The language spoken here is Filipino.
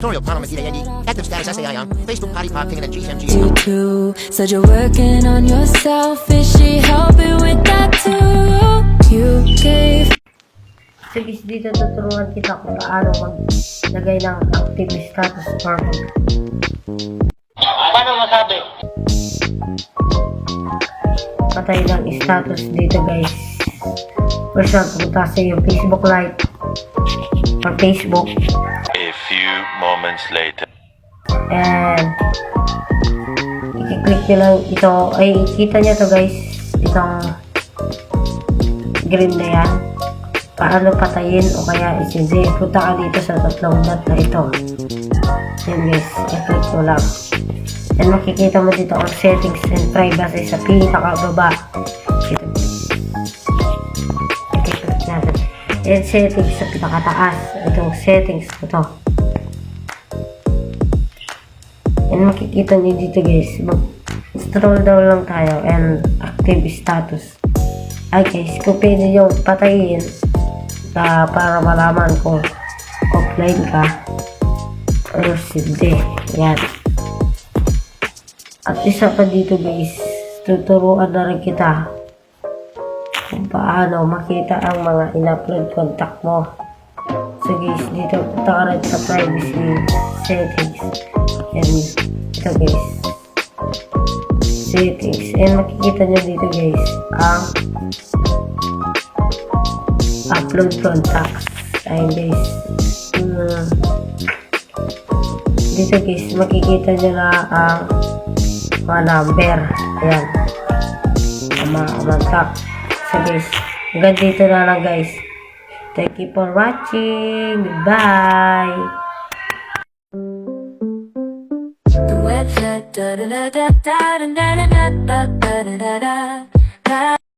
Tutorial Panama Andy. Active status SAI on Facebook Potty Pop King and GMG. you too. Said you're working on yourself. Is she helping with that too? You gave So guys, dito tuturuan kita kung paano maglagay ng active status or mag Paano masabi? patay ng status dito guys. First pumunta sa yung Facebook Lite or Facebook. A few moments later. and i-click nyo lang ito. Ay kita nyo to guys. Itong green na yan. Paano patayin? O kaya isindi punta ka dito sa tatlong dot na ito. Yan guys. I-click mo lang. And makikita mo dito ang settings and privacy sa pinakababa. ito and settings sa pinakataas itong settings na to And makikita niyo dito guys, mag scroll down lang tayo and active status. Ay guys, kung pwede yung patayin na para malaman kung offline ka or hindi. Yan. At isa pa dito guys, tuturuan na rin kita kung paano makita ang mga in-upload contact mo. So guys, dito punta ka rin sa privacy settings. And ito guys. Settings. And makikita nyo dito guys ang upload contacts. Ayun guys. Hmm. Dito guys, makikita nyo na ang mga number. Ayan. Ang mga contact sa guys. Hanggang dito na lang guys. Thank you for watching. Bye! da da da da da da da da da da da da